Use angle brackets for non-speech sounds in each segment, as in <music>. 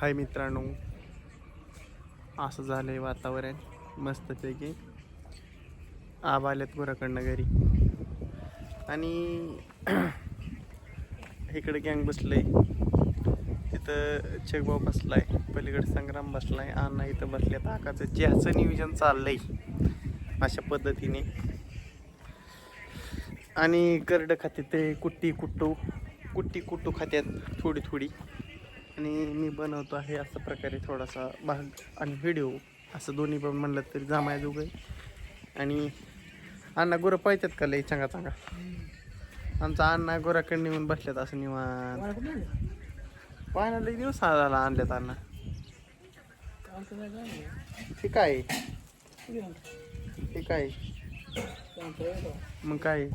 हाय मित्रांनो. असं झालं आहे वातावरण मस्तपैकी. आब आल्यात गुराकडनं घरी. आणि <clears throat> इकडे गँग बसलं आहे तिथं बसला आहे पलीकडे संग्राम बसला आहे अण्णा इथं बसल्यात. आकाचं ज्याचं नियोजन चाललं आहे अशा पद्धतीने. आणि करडं खाते ते कुट्टी कुट्टू कुट्टी कुट्टू खात्यात थोडी थोडी. आणि मी बनवतो आहे अशा प्रकारे थोडासा भाग आणि व्हिडिओ असं दोन्ही पण म्हणलं तरी जमाय जोग आणि अण्णा गोरं पाहिजेत का लई चांगा चांगा आमचा अण्णा गोराकडे नेऊन बसल्यात असं निवांत. पाहण्या लई दिवस आला आणल्यात अण्णा. ठीक आहे? ठीक आहे? मग काय?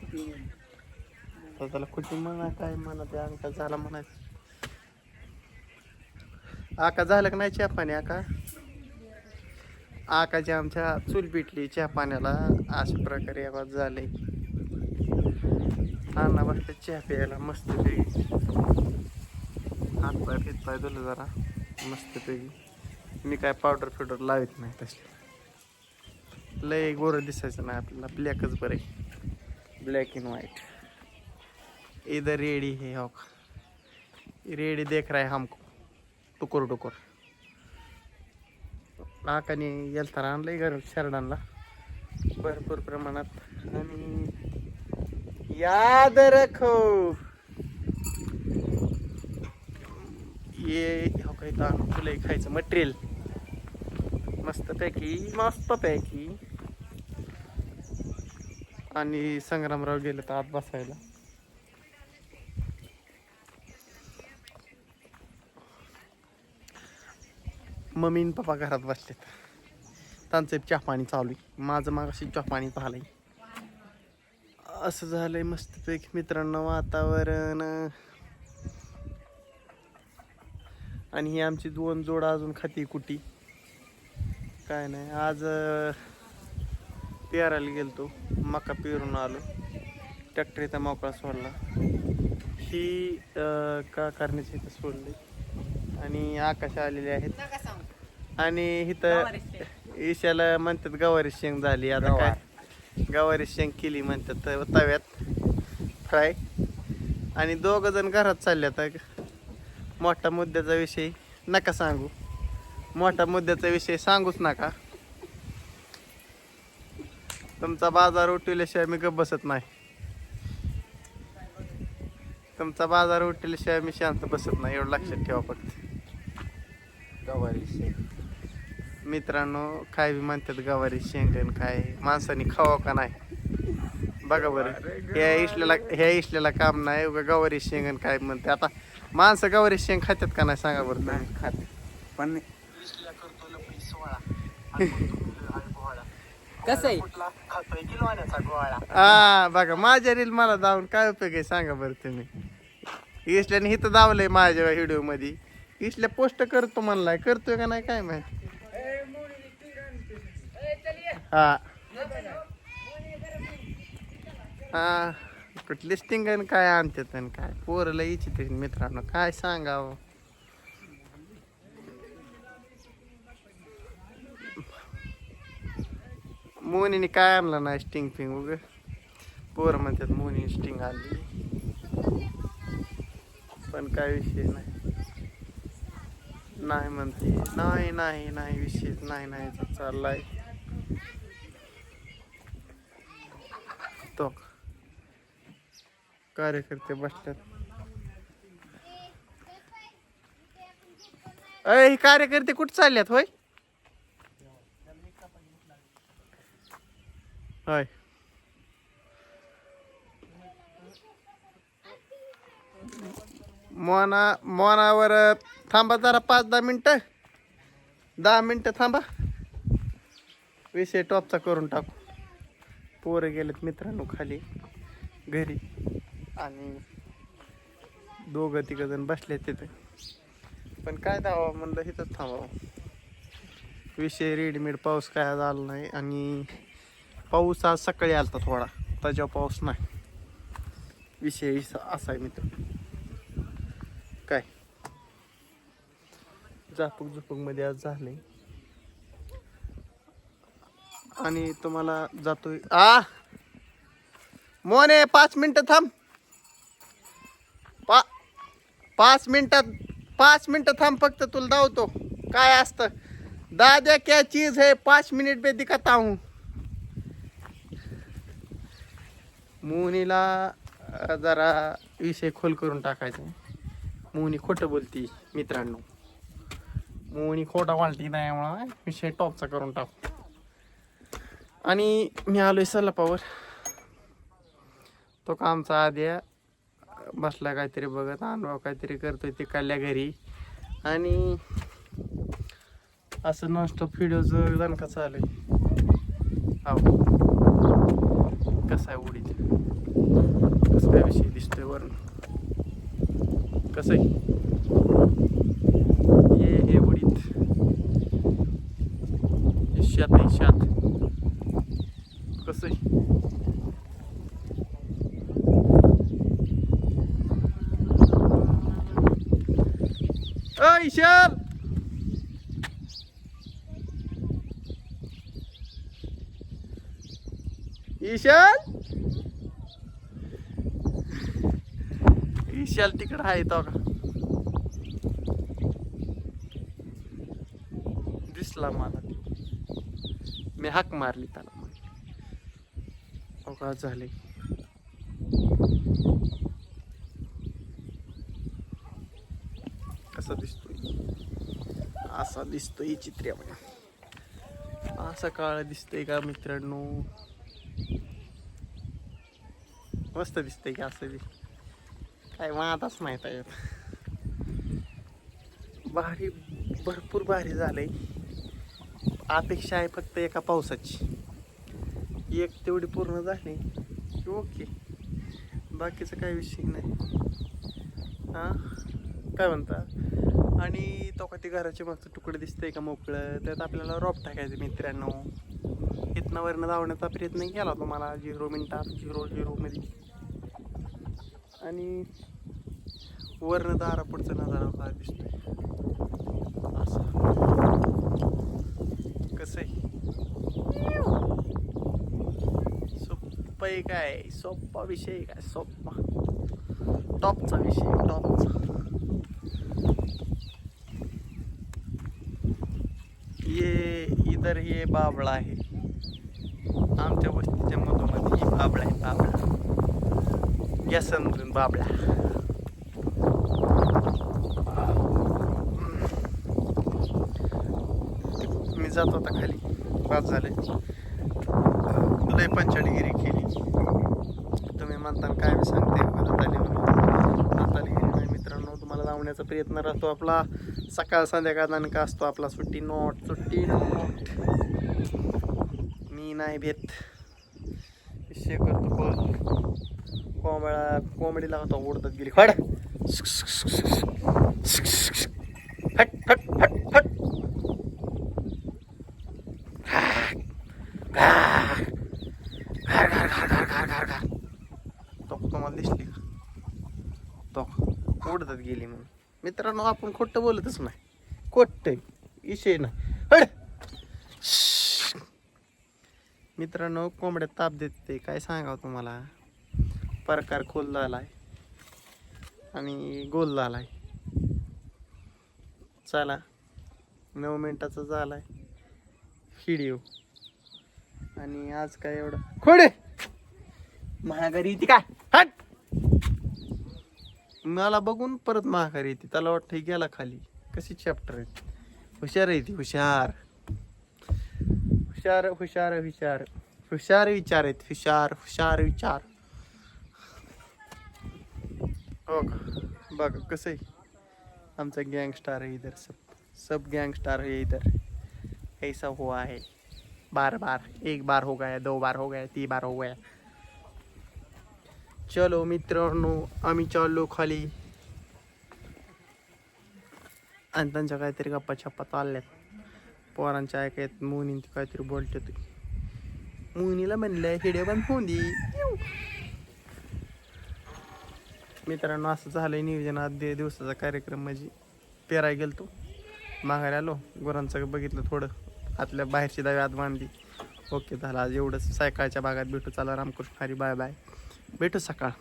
तर त्याला कुठे म्हणा काय म्हणा ते अंका झाला म्हणायचं. आका झालं का नाही चहा पाणी आका? आकाची आमच्या चूल पिटली चहा पाण्याला अशा प्रकारे आवाज झाले अण्णा बसले चहा प्यायला मस्त पैकी. हात पाय फित पाय दिलं जरा मस्त पैकी. मी काय पावडर फिवडर लावित नाही तसले. लय गोरं दिसायचं नाही आपल्याला ब्लॅकच बरं आहे. ब्लॅक अँड व्हाईट इधर रेडी है हो रेडी देख रहा है हमको. टुकुर टुकुर नाकाने गेलताना आणलंय घर शरडांना भरपूर प्रमाणात. आणि याद रखो. ये हो काही तर तुला खायचं मटेरियल मस्त पैकी मस्त पैकी. आणि संग्रामराव गेले तर आत बसायला. मम्मी आणि पप्पा घरात बसलेत. त्यांचं चहा पाणी चालू आहे माझं मागाशी चहा पाणी आहे असं झालंय मस्तपैकी मित्रांनो वातावरण. आणि ही आमची दोन जोड अजून खाती कुटी काय नाही. आज पेरायला गेलतो. मका पेरून आलो. ट्रॅक्टर इथं मोकळा सोडला. ही का करण्याची इथं सोडली. आणि आकाश आलेले आहेत. आणि इथं ईशाला म्हणतात गवारी शेंग झाली. आता काय? गवारी. शेंग केली म्हणतात तव्यात फ्राय. आणि दोघ जण घरात चालले आता. मोठा मुद्द्याचा विषय नका सांगू. मोठा मुद्द्याचा विषय सांगूच नका. तुमचा बाजार उठवल्याशिवाय मी गप बसत नाही. तुमचा बाजार उठवल्याशिवाय मी शांत बसत नाही एवढं लक्षात ठेवा फक्त. मित्रांनो काय बी म्हणतात गवारी शेंगण काय माणसाने खावा का नाही? बघा बरं. ह्या इशल्याला ह्या इशल्याला काम नाही उगा गवारी शेंगण काय म्हणते? आता माणसं गवारी शेंग खात्यात का नाही? सांगा बरं तुम्ही. खाते. पण <laughs> कसं आहे? हा बघा माझ्या रील मला दावून काय उपयोग आहे सांगा बरं तुम्ही. इसल्याने हिथं दावलंय माझ्या व्हिडिओमध्ये इसल्या पोस्ट करतो म्हणलाय करतोय का नाही काय माहिती? हा. हा. कुठली स्टिंग आणि काय आणतात आणि काय? पोरला इच्छित मित्रांनो. काय सांगावं? मोनीने काय आणलं नाही स्टिंग फिंग उग? पोरं म्हणतात मोनी स्टिंग आणली. पण काय विषय नाही. नाही म्हणते. नाही नाही नाही विषय नाही नाही तर चाललाय. तो कार्यकर्ते बसल्यात अय हे कार्यकर्ते कुठं चालल्यात होय? होय. मोना मोनावर थांबा जरा पाच दहा मिनटं. दहा मिनटं थांबा. विषय टॉपचा करून टाकू. पोरं गेलेत मित्रांनो खाली घरी. आणि दोघं तिघंजण बसले तिथे. पण काय दावा म्हणलं इथंच थांबावं. विषय रेडीमेड पाऊस काय आज आला नाही आणि पाऊस आज सकाळी आलता थोडा त्याच्यावर पाऊस नाही. विषय असा आहे मित्र. काय? झापूक झुपूकमध्ये आज झाले आणि तुम्हाला जातोय. आ! मोने पाच मिनटं थांब. पा पाच मिनटात पाच मिनटं थांब फक्त तुला धावतो. काय असतं? दादा क्या चीज है? पाच मिनिट पे दिखाता हूँ. मोनीला जरा विषय खोल करून टाकायचा मोनी खोटं बोलती मित्रांनो. मोनी खोटा वालती म्हणा विषय टॉपचा करून टाकू. आणि मी आलो आहे सलापावर. तो कामचा आद्या. बसला काहीतरी बघत अनुभव काहीतरी करतोय ते काढल्या घरी. आणि असं नॉनस्टॉप व्हिडिओचं दणका चालू आहे हो कसं आहे उडीत कसं काय विषय दिसतोय वरून? कसं आहे ये हे उडीत हे शेत आहे शेत. कसं अ ईशान ईशान ईशाल तिकडं आहे तो का? दिसला मला. मी हाक मारली त्याला. अवकाश झाले. कसा दिसतोय? असा दिसतोय चित्र्यामध्ये असा काळ दिसतोय का मित्रांनो? मस्त दिसतंय का असं बी? काय वादाच माहीत आहे भारी भरपूर भारी झालंय. अपेक्षा आहे फक्त एका पावसाची. एक तेवढी पूर्ण झाली. की ओके. बाकीचं काही विषय नाही. हां? काय म्हणता? आणि तो का ते घराचे मागचं तुकडे दिसतंय का मोकळं? त्यात आपल्याला रॉप टाकायचं मित्रांनो. इथनं वरनं धावण्याचा प्रयत्न केला होता मला झिरो मिनटात झिरो झिरोमध्ये आणि वरनं दारा पुढचं नजारा काय दिसतोय. असं. कसं आहे सोप्पा आहे काय? सोप्पा विषय काय? सोप्पा टॉपचा विषय टॉपचा ये इधर ये बाबळा आहे. आमच्या वस्तीच्या मधोमध ही बाबळा आहे बाबळा. या समजून बाबळा. मी जात होता खाली. बाद झाले. लय पंचाडगिरी केली. तुम्ही म्हणता काय मी सांगते. हाताने नाही मित्रांनो तुम्हाला लावण्याचा प्रयत्न राहतो आपला. सकाळ संध्याकाळ दणका असतो आपला सुट्टी. नोट सुट्टी नोट. मी नाही भेट. विषय करतो कॉल कोंबळा कोंबडीला होता ओढतात गेली. खड. फट फट फट फट. घार घार घार घार घार तो तुम्हाला दिसली का? तो उडतात गेली म्हणून. मित्रांनो आपण खोटं बोलतच नाही. खोट. विषय नाही. मित्रांनो कोंबड्या ताप देते काय सांगावं तुम्हाला? प्रकार खोल झालाय. आणि गोल झालाय. चला. नऊ मिनिटाचा झालाय. व्हिडिओ. आणि आज काय एवढं? खोडे! महागारी येते काय? हट! मला बघून परत महागारी येते. त्याला वाटतं गेला खाली. कशी चॅप्टर आहे? हुशार आहे ती हुशार. हुशार हुशार हुशार. हुशार विचार आहेत. हुशार हुशार विचार. हो का? बघा कसं आहे? आमचा गँगस्टार आहे इधर सब. सब गँगस्टार है इधर. ऐसा हुआ है. बार बार. एक बार हो गया दो बार हो गया तीन बार हो गया. चलो मित्रांनो आम्ही चाललो खाली. आणि त्यांच्या काहीतरी गप्पा छप्पा चालल्यात. पोरांच्या ऐकायत मोहिनी काहीतरी बोलते मोहिनीला म्हणलंय म्हणलं हिडे बंद होऊन दे. मित्रांनो असं झालंय नियोजन. आज दे दिवसाचा कार्यक्रम म्हणजे पेराय गेलतो. माघारी आलो. गुरांचं बघितलं थोडं. आतल्या बाहेरची दावे आत बांधली. ओके झालं. आज एवढंच. सायकाळच्या भागात भेटू. चला रामकृष्ण हरी बाय बाय. भेटू सकाळ.